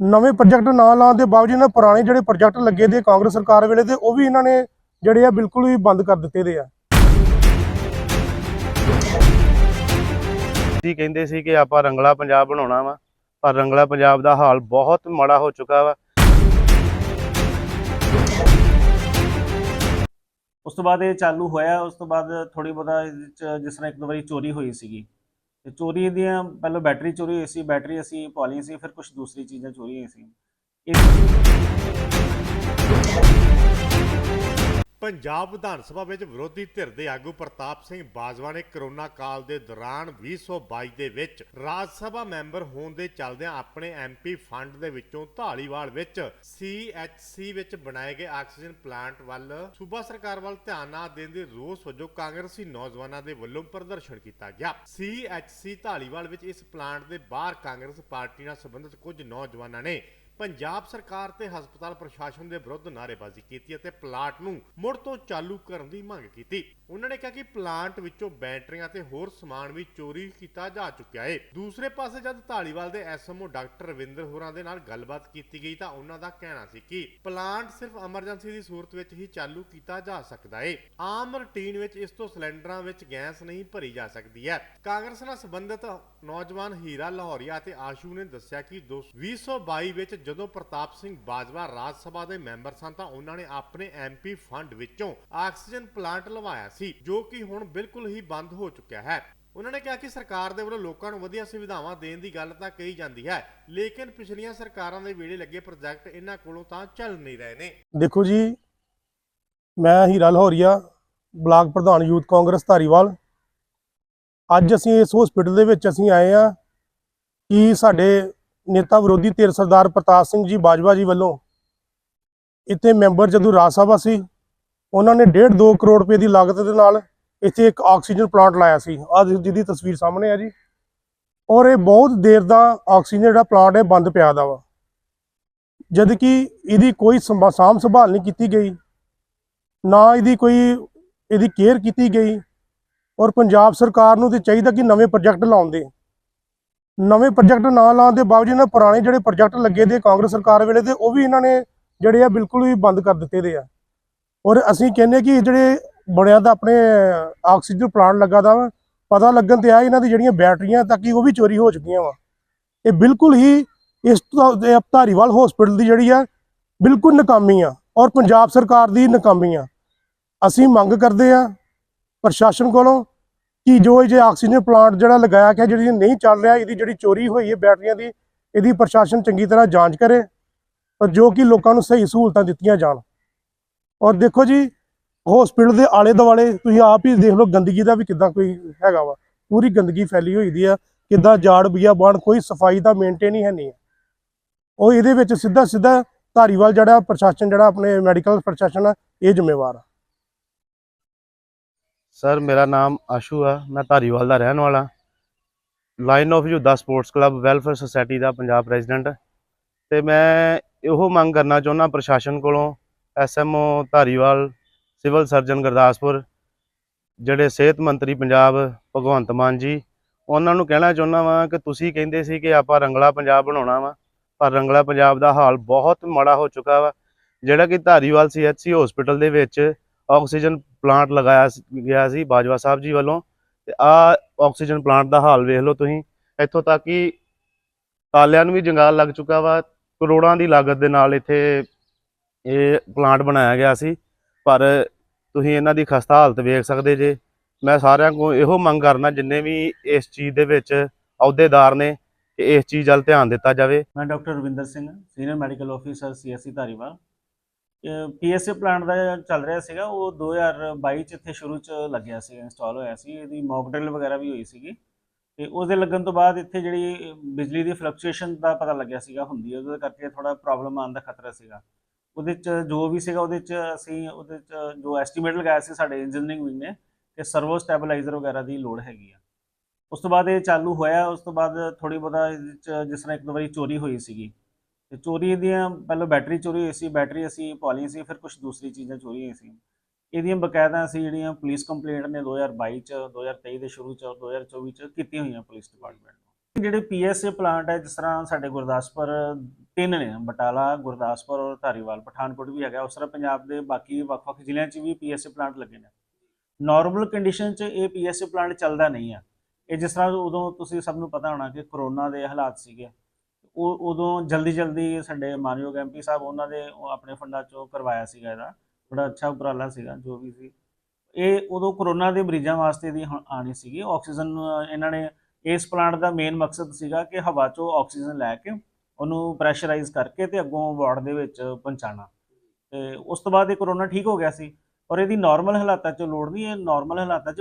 ਨਵੇਂ ਪ੍ਰੋਜੈਕਟ ਨਾ ਲਾਉਣ ਦੇ ਬਾਵਜੂਦ ਇਹਨਾਂ ਪੁਰਾਣੇ ਜਿਹੜੇ ਪ੍ਰੋਜੈਕਟ ਲੱਗੇ ਦੇ ਕਾਂਗਰਸ ਸਰਕਾਰ ਵੇਲੇ ਤੇ ਉਹ ਵੀ ਇਹਨਾਂ ਨੇ ਜਿਹੜੇ ਆ ਬਿਲਕੁਲ ਹੀ ਬੰਦ ਕਰ ਦਿੱਤੇ ਦੇ ਆ। ਜੀ ਕਹਿੰਦੇ ਸੀ ਕਿ ਆਪਾਂ ਰੰਗਲਾ ਪੰਜਾਬ ਬਣਾਉਣਾ ਵਾ ਪਰ ਰੰਗਲਾ ਪੰਜਾਬ ਦਾ ਹਾਲ ਬਹੁਤ ਮਾੜਾ ਹੋ ਚੁੱਕਾ ਵਾ। ਉਸ ਤੋਂ ਬਾਅਦ ਇਹ ਚਾਲੂ ਹੋਇਆ ਉਸ ਤੋਂ ਬਾਅਦ ਥੋੜੀ ਬਹੁਤਾ ਇਹਦੇ 'ਚ ਜਿਸ ਤਰ੍ਹਾਂ ਇੱਕ ਦੋ ਵਾਰੀ ਚੋਰੀ ਹੋਈ ਸੀਗੀ। ਤੇ ਚੋਰੀ ਦੀਆਂ, ਪਹਿਲਾਂ ਬੈਟਰੀ ਚੋਰੀ ਹੋਈ ਸੀ ਬੈਟਰੀ ਅਸੀਂ ਪਵਾ ਲਈ ਸੀ, ਫਿਰ ਕੁਝ ਦੂਸਰੀ ਚੀਜ਼ਾਂ ਚੋਰੀ ਹੋਈਆਂ ਸੀ। ਪੰਜਾਬ ਵਿਧਾਨ ਸਭਾ ਵਿੱਚ ਵਿਰੋਧੀ ਧਿਰ ਦੇ ਆਗੂ ਪ੍ਰਤਾਪ ਸਿੰਘ ਬਾਜਵਾ ਨੇ ਕਰੋਨਾ ਕਾਲ ਦੇ ਦੌਰਾਨ 2022 ਦੇ ਵਿੱਚ ਰਾਜ ਸਭਾ ਮੈਂਬਰ ਹੋਣ ਦੇ ਚੱਲਦਿਆਂ ਆਪਣੇ ਐਮਪੀ ਫੰਡ ਦੇ ਵਿੱਚੋਂ ਢਾਲੀਵਾਲ ਵਿੱਚ ਸੀਐਚਸੀ ਵਿੱਚ ਬਣਾਏ ਗਏ ਆਕਸੀਜਨ ਪਲਾਂਟ ਵੱਲ ਸੂਬਾ ਸਰਕਾਰ ਵੱਲ ਧਿਆਨ ਨਾ ਦੇਣ ਦੇ ਰੋਸ ਵਜੋਂ ਕਾਂਗਰਸੀ ਨੌਜਵਾਨਾਂ ਦੇ ਵੱਲੋਂ ਪ੍ਰਦਰਸ਼ਨ ਕੀਤਾ ਗਿਆ। ਸੀਐਚਸੀ ਢਾਲੀਵਾਲ ਵਿੱਚ ਇਸ ਪਲਾਂਟ ਦੇ ਬਾਹਰ ਕਾਂਗਰਸ ਪਾਰਟੀ ਨਾਲ ਸੰਬੰਧਿਤ ਕੁਝ ਨੌਜਵਾਨਾਂ ਨੇ ਪੰਜਾਬ ਸਰਕਾਰ ਤੇ ਹਸਪਤਾਲ ਪ੍ਰਸ਼ਾਸਨ ਦੇ ਵਿਰੁੱਧ ਨਾਅਰੇਬਾਜ਼ੀ ਕੀਤੀ ਅਤੇ ਪਲਾਂਟ ਨੂੰ ਮੁੜ ਤੋਂ ਚਾਲੂ ਕਰਨ ਦੀ ਮੰਗ ਕੀਤੀ। ਉਹਨਾਂ ਨੇ ਕਿਹਾ ਕਿ ਪਲਾਂਟ ਵਿੱਚੋਂ ਬੈਟਰੀਆਂ ਤੇ ਹੋਰ ਸਮਾਨ ਵੀ ਚੋਰੀ ਕੀਤਾ ਜਾ ਚੁੱਕਿਆ ਹੈ ਦੂਸਰੇ ਪਾਸੇ ਜਦ ਢਾਲੀਵਾਲ ਦੇ ਐਸਐਮਓ ਡਾਕਟਰ ਰਵਿੰਦਰ ਹੋਰਾਂ ਦੇ ਨਾਲ ਗੱਲਬਾਤ ਕੀਤੀ ਗਈ ਤਾਂ ਉਹਨਾਂ ਦਾ ਕਹਿਣਾ ਸੀ ਕਿ ਪਲਾਂਟ ਸਿਰਫ ਐਮਰਜੈਂਸੀ ਦੀ ਸੂਰਤ ਵਿੱਚ ਹੀ ਚਾਲੂ ਕੀਤਾ ਜਾ ਸਕਦਾ ਹੈ ਆਮ ਰੁਟੀਨ ਵਿੱਚ ਇਸ ਤੋਂ ਸਿਲੰਡਰਾਂ ਵਿੱਚ ਗੈਸ ਨਹੀਂ ਭਰੀ ਜਾ ਸਕਦੀ ਹੈ। ਕਾਂਗਰਸ ਨਾਲ ਸੰਬੰਧਿਤ ਨੌਜਵਾਨ ਹੀਰਾ ਲਾਹੌਰੀਆ ਅਤੇ ਆਸ਼ੂ ਨੇ ਦੱਸਿਆ ਕਿ ਦੋ- 2022 ਵਿੱਚ ਜਦੋਂ ਪ੍ਰਤਾਪ ਸਿੰਘ ਬਾਜਵਾ ਰਾਜ ਸਭਾ ਦੇ ਮੈਂਬਰ ਸਨ ਤਾਂ ਉਹਨਾਂ ਨੇ ਆਪਣੇ ਐਮਪੀ ਫੰਡ ਵਿੱਚੋਂ ਆਕਸੀਜਨ ਪਲਾਂਟ ਲਵਾਇਆ ਸੀ, ਜੋ ਕਿ ਹੁਣ ਬਿਲਕੁਲ ਹੀ ਬੰਦ ਹੋ ਚੁੱਕਿਆ ਹੈ। ਉਹਨਾਂ ਨੇ ਕਿਹਾ ਕਿ ਸਰਕਾਰ ਦੇ ਵੱਲੋਂ ਲੋਕਾਂ ਨੂੰ ਵਧੀਆ ਸੁਵਿਧਾਵਾਂ ਦੇਣ ਦੀ ਗੱਲ ਤਾਂ ਕਹੀ ਜਾਂਦੀ ਹੈ, ਲੇਕਿਨ ਪਿਛਲੀਆਂ ਸਰਕਾਰਾਂ ਦੇ ਵੇਲੇ ਲੱਗੇ ਪ੍ਰੋਜੈਕਟ ਇਹਨਾਂ ਕੋਲੋਂ ਤਾਂ ਚੱਲ ਨਹੀਂ ਰਹੇ ਨੇ। ਦੇਖੋ ਜੀ, ਮੈਂ ਹੀਰਾ ਲਾਹੌਰੀਆ, ਬਲਾਕ ਪ੍ਰਧਾਨ ਯੂਥ ਕਾਂਗਰਸ ਧਾਰੀਵਾਲ। ਅੱਜ ਅਸੀਂ ਇਸ ਹਸਪੀਟਲ ਦੇ ਵਿੱਚ ਅਸੀਂ ਆਏ ਆ ਕਿ ਸਾਡੇ ਨੇਤਾ ਵਿਰੋਧੀ ਧਿਰ ਸਰਦਾਰ ਪ੍ਰਤਾਪ ਸਿੰਘ ਜੀ ਬਾਜਵਾ ਜੀ ਵੱਲੋਂ ਇੱਥੇ ਮੈਂਬਰ ਜਦੋਂ ਰਾਜ ਸਭਾ ਸੀ, ਉਹਨਾਂ ਨੇ 1.5 2 ਕਰੋੜ ਰੁਪਏ ਦੀ ਲਾਗਤ ਦੇ ਨਾਲ ਇੱਥੇ ਇੱਕ ਆਕਸੀਜਨ ਪਲਾਂਟ ਲਾਇਆ ਸੀ। ਆਹ ਜਿਹਦੀ ਤਸਵੀਰ ਸਾਹਮਣੇ ਆ ਜੀ। ਔਰ ਇਹ ਬਹੁਤ ਦੇਰ ਦਾ ਆਕਸੀਜਨ ਜਿਹੜਾ ਪਲਾਂਟ ਹੈ ਬੰਦ ਪਿਆ ਦਾ ਵਾ। ਜਦ ਕਿ ਇਹਦੀ ਕੋਈ ਸੰਭਾ- ਸਾਂਭ ਸੰਭਾਲ ਨਹੀਂ ਕੀਤੀ ਗਈ। ਨਾ ਇਹਦੀ ਕੋਈ, ਇਹਦੀ ਕੇਅਰ ਕੀਤੀ ਗਈ। ਔਰ ਪੰਜਾਬ ਸਰਕਾਰ ਨੂੰ ਤੇ ਚਾਹੀਦਾ ਕਿ ਨਵੇਂ ਪ੍ਰੋਜੈਕਟ ਲਾਉਣ ਦੇ। ਨਵੇਂ ਪ੍ਰੋਜੈਕਟ ਨਾ ਲਾਉਣ ਦੇ ਬਾਵਜੂਦ ਇਹਨਾਂ ਪੁਰਾਣੇ ਜਿਹੜੇ ਪ੍ਰੋਜੈਕਟ ਲੱਗੇ ਦੇ ਕਾਂਗਰਸ ਸਰਕਾਰ ਵੇਲੇ ਤੇ ਉਹ ਵੀ ਇਹਨਾਂ ਨੇ ਜਿਹੜੇ ਆ ਬਿਲਕੁਲ ਹੀ ਬੰਦ ਕਰ ਦਿੱਤੇ ਦੇ ਆ। ਔਰ ਅਸੀਂ ਕਹਿੰਦੇ ਕਿ ਜਿਹੜੇ ਬਣਿਆ ਦਾ ਆਪਣੇ ਆਕਸੀਜਨ ਪਲਾਂਟ ਲੱਗਾ ਦਾ ਵਾ, ਪਤਾ ਲੱਗਣ ਤੇ ਆ ਇਹਨਾਂ ਦੀ ਜਿਹੜੀਆਂ ਬੈਟਰੀਆਂ ਤੱਕ ਹੀ ਉਹ ਵੀ ਚੋਰੀ ਹੋ ਚੁੱਕੀਆਂ ਵਾ। ਇਹ ਬਿਲਕੁਲ ਹੀ ਇਸ ਧਾਰੀਵਾਲ ਹਸਪੀਟਲ ਦੀ ਜਿਹੜੀ ਆ, ਬਿਲਕੁਲ ਨਾਕਾਮੀ ਆ ਔਰ ਪੰਜਾਬ ਸਰਕਾਰ ਦੀ ਨਾਕਾਮੀ ਆ। ਅਸੀਂ ਮੰਗ ਕਰਦੇ ਆ ਪ੍ਰਸ਼ਾਸਨ ਕੋਲੋਂ ਕਿ ਜੋ ਇਹ ਜੇ ਆਕਸੀਜਨ ਪਲਾਂਟ ਜਿਹੜਾ ਲਗਾਇਆ ਗਿਆ, ਜਿਹੜੀ ਨਹੀਂ ਚੱਲ ਰਿਹਾ, ਇਹਦੀ ਜਿਹੜੀ ਚੋਰੀ ਹੋਈ ਹੈ ਬੈਟਰੀਆਂ ਦੀ, ਇਹਦੀ ਪ੍ਰਸ਼ਾਸਨ ਚੰਗੀ ਤਰ੍ਹਾਂ ਜਾਂਚ ਕਰੇ ਔਰ ਜੋ ਕਿ ਲੋਕਾਂ ਨੂੰ ਸਹੀ ਸਹੂਲਤਾਂ ਦਿੱਤੀਆਂ ਜਾਣ। ਔਰ ਦੇਖੋ ਜੀ ਹਸਪੀਟਲ ਦੇ ਆਲੇ ਦੁਆਲੇ ਤੁਸੀਂ ਆਪ ਹੀ ਦੇਖ ਲਓ ਗੰਦਗੀ ਦਾ ਵੀ ਕਿੱਦਾਂ ਕੋਈ ਹੈਗਾ ਵਾ। ਪੂਰੀ ਗੰਦਗੀ ਫੈਲੀ ਹੋਈ ਦੀ ਆ, ਕਿੱਦਾਂ ਜਾੜ, ਬੀਆ, ਬਣ, ਕੋਈ ਸਫ਼ਾਈ ਦਾ ਮੇਨਟੇਨ ਹੀ ਹੈ ਨਹੀਂ। ਹੈ। ਉਹ ਇਹਦੇ ਵਿੱਚ ਸਿੱਧਾ ਸਿੱਧਾ ਧਾਰੀਵਾਲ ਜਿਹੜਾ ਪ੍ਰਸ਼ਾਸਨ ਜਿਹੜਾ ਆਪਣੇ ਮੈਡੀਕਲ ਪ੍ਰਸ਼ਾਸਨ ਆ, ਇਹ ਜ਼ਿੰਮੇਵਾਰ ਆ। ਸਰ ਮੇਰਾ ਨਾਮ ਆਸ਼ੂ ਆ, ਮੈਂ ਧਾਰੀਵਾਲ ਦਾ ਰਹਿਣ ਵਾਲਾ। Lion of Judah sports club welfare society the Punjab president ਤੇ ਮੈਂ ਇਹੋ ਮੰਗ ਕਰਨਾ ਚਾਹੁੰਦਾ ਪ੍ਰਸ਼ਾਸਨ ਕੋਲੋਂ SMO Dhariwal civil surgeon Gurdaspur, ਜਿਹੜੇ ਸਿਹਤ ਮੰਤਰੀ ਪੰਜਾਬ, ਭਗਵੰਤ ਮਾਨ ਜੀ, ਉਹਨਾਂ ਨੂੰ ਕਹਿਣਾ ਚਾਹੁੰਦਾ ਵਾਂ ਕਿ ਤੁਸੀਂ ਕਹਿੰਦੇ ਸੀ ਕਿ ਆਪਾਂ ਰੰਗਲਾ ਪੰਜਾਬ ਬਣਾਉਣਾ ਵਾ, ਪਰ ਰੰਗਲਾ ਪੰਜਾਬ ਦਾ ਹਾਲ ਬਹੁਤ ਮਾੜਾ ਹੋ ਚੁੱਕਾ ਵਾ। ਜਿਹੜਾ ਕਿ ਧਾਰੀਵਾਲ ਸੀਐਚਸੀ ਹਸਪੀਟਲ ਦੇ ਵਿੱਚ ਆਕਸੀਜਨ ਪਲਾਂਟ ਲਗਾਇਆ ਗਿਆ ਸੀ ਬਾਜਵਾ ਸਾਹਿਬ ਜੀ ਵੱਲੋਂ। ਤੇ ਆ ਆਕਸੀਜਨ ਪਲਾਂਟ ਦਾ ਹਾਲ ਵੇਖ ਲਓ ਤੁਸੀਂ। ਇੱਥੋਂ ਤੱਕ ਕਿ ਤਾਲਿਆਂ ਨੂੰ ਵੀ ਜੰਗਾਲ ਲੱਗ ਚੁੱਕਾ ਵਾ। ਕਰੋੜਾਂ ਦੀ ਲਾਗਤ ਦੇ ਨਾਲ ਇੱਥੇ ਇਹ ਪਲਾਂਟ ਬਣਾਇਆ ਗਿਆ ਸੀ। ਪਰ ਤੁਸੀਂ ਇਹਨਾਂ ਦੀ ਖਸਤਾ ਹਾਲਤ ਵੇਖ ਸਕਦੇ ਜੇ। ਮੈਂ ਸਾਰਿਆਂ ਕੋਲ ਇਹੋ ਮੰਗ ਕਰਨਾ, ਜਿੰਨੇ ਵੀ ਇਸ ਚੀਜ਼ ਦੇ ਵਿੱਚ ਅਹੁਦੇਦਾਰ ਨੇ, ਕਿ ਇਸ ਚੀਜ਼ ਵੱਲ ਧਿਆਨ ਦਿੱਤਾ ਜਾਵੇ। ਮੈਂ doctor Ravinder Singh, senior medical officer CSC Dhariwal. PSA plant ਦਾ ਚੱਲ ਰਿਹਾ ਸੀਗਾ, ਉਹ 2022 ਚ ਇੱਥੇ ਸ਼ੁਰੂ ਚ ਲੱਗਿਆ ਸੀ ਇੰਸਟਾਲ ਹੋਇਆ ਸੀ, ਇਹਦੀ ਮੌਕ ਡਰਿਲ ਵਗੈਰਾ ਵੀ ਹੋਈ ਸੀਗੀ। ਤੇ ਉਹਦੇ ਲੱਗਣ ਤੋਂ ਬਾਅਦ ਇੱਥੇ ਜਿਹੜੀ ਬਿਜਲੀ ਦੀ ਫਲਕਚੁਏਸ਼ਨ ਦਾ ਪਤਾ ਲੱਗਿਆ ਸੀਗਾ, ਹੁੰਦੀ ਹੈ ਉਹਦੇ ਕਰਕੇ ਥੋੜਾ ਪ੍ਰੋਬਲਮ ਆਉਣ ਦਾ ਖਤਰਾ ਸੀਗਾ। ਉਹਦੇ ਚ ਜੋ ਵੀ ਸੀਗਾ, ਉਹਦੇ ਚ ਅਸੀਂ, ਉਹਦੇ ਚ ਜੋ ਐਸਟੀਮੇਟ ਲਗਾਇਆ ਸੀ ਸਾਡੇ ਇੰਜੀਨੀਅਰਿੰਗ ਵਿੰਗ ਨੇ ਕਿ ਸਰਵੋ ਸਟੈਬਲਾਈਜ਼ਰ ਵਗੈਰਾ ਦੀ ਲੋੜ ਹੈਗੀ ਆ। ਉਸ ਤੋਂ ਬਾਅਦ ਇਹ ਚਾਲੂ ਹੋਇਆ, ਉਸ ਤੋਂ ਬਾਅਦ ਥੋੜੀ ਬਹੁਤਾ ਇਹਦੇ ਚ ਜਿਸ ਤਰ੍ਹਾਂ ਇੱਕ ਦੋ ਵਾਰੀ ਚੋਰੀ ਹੋਈ ਸੀਗੀ। ਤੇ ਚੋਰੀ ਦੀਆਂ ਪਹਿਲਾਂ ਬੈਟਰੀ ਚੋਰੀ ਹੋਈ ਸੀ, ਬੈਟਰੀ ਅਸੀਂ ਪਵਾ ਲਈ ਸੀ, ਫਿਰ ਕੁਝ ਦੂਸਰੀ ਚੀਜ਼ਾਂ ਚੋਰੀ ਹੋਈ ਸੀ। ਇਹਦੀਆਂ ਬਕਾਇਦਾ ਅਸੀਂ ਜਿਹੜੀਆਂ ਪੁਲਿਸ ਕੰਪਲੇਂਟ ਨੇ 2022 ਚ 2023 ਦੇ ਸ਼ੁਰੂ ਚ ਔਰ 2024 ਚ ਕੀਤੀਆਂ ਹੋਈਆਂ ਪੁਲਿਸ ਡਿਪਾਰਟਮੈਂਟ ਨੂੰ। ਜਿਹੜੇ ਪੀਐਸਏ ਪਲਾਂਟ ਹੈ, ਜਿਸ ਤਰ੍ਹਾਂ ਸਾਡੇ ਗੁਰਦਾਸਪੁਰ ਤਿੰਨ ਨੇ, ਬਟਾਲਾ, ਗੁਰਦਾਸਪੁਰ ਔਰ ਧਾਰੀਵਾਲ, ਪਠਾਨਕੋਟ ਵੀ ਹੈਗਾ, ਉਸ ਤਰ੍ਹਾਂ ਪੰਜਾਬ ਦੇ ਬਾਕੀ ਵੱਖ-ਵੱਖ ਜ਼ਿਲ੍ਹਿਆਂ 'ਚ ਵੀ ਪੀਐਸਏ ਪਲਾਂਟ ਲੱਗੇ ਨੇ। ਨਾਰਮਲ ਕੰਡੀਸ਼ਨ 'ਚ ਇਹ ਪੀਐਸਏ ਪਲਾਂਟ ਚੱਲਦਾ ਨਹੀਂ ਆ। ਇਹ ਜਿਸ ਤਰ੍ਹਾਂ ਉਦੋਂ ਤੁਸੀਂ ਸਭ ਨੂੰ ਪਤਾ ਹੋਣਾ ਕਿ ਕਰੋਨਾ ਦੇ ਹਾਲਾਤ ਸੀਗੇ ਉਹ ਉਦੋਂ ਜਲਦੀ ਜਲਦੀ ਸਾਡੇ ਮਾਨਯੋਗ ਐਮਪੀ ਸਾਹਿਬ ਉਹਨਾਂ ਦੇ ਆਪਣੇ ਫੰਡਾਂ 'ਚੋਂ ਕਰਵਾਇਆ ਸੀਗਾ ਇਹਦਾ। ਬੜਾ ਅੱਛਾ ਉਪਰਾਲਾ ਸੀਗਾ, ਜੋ ਵੀ ਸੀ। ਇਹ ਉਦੋਂ ਕਰੋਨਾ ਦੇ ਮਰੀਜ਼ਾਂ ਵਾਸਤੇ ਦੀ ਹੁਣ ਆਣੀ ਸੀਗੀ। ਆਕਸੀਜਨ ਇਹਨਾਂ ਨੇ ਇਸ ਪਲਾਂਟ ਦਾ ਮੇਨ ਮਕਸਦ ਸੀਗਾ ਕਿ ਹਵਾ 'ਚੋਂ ਆਕਸੀਜਨ ਲੈ ਕੇ ਉਹਨੂੰ ਪ੍ਰੈਸ਼ਰਾਈਜ਼ ਕਰਕੇ ਤੇ ਅੱਗੋਂ ਵਾਰਡ ਦੇ ਵਿੱਚ ਪਹੁੰਚਾਉਣਾ। ਤੇ ਉਸ ਤੋਂ ਬਾਅਦ ਇਹ ਕਰੋਨਾ ਠੀਕ ਹੋ ਗਿਆ ਸੀ। ਔਰ ਇਹਦੀ ਨਾਰਮਲ ਹਾਲਾਤਾਂ 'ਚ ਲੋੜ ਨਹੀਂ, ਇਹ ਨਾਰਮਲ ਹਾਲਾਤਾਂ 'ਚ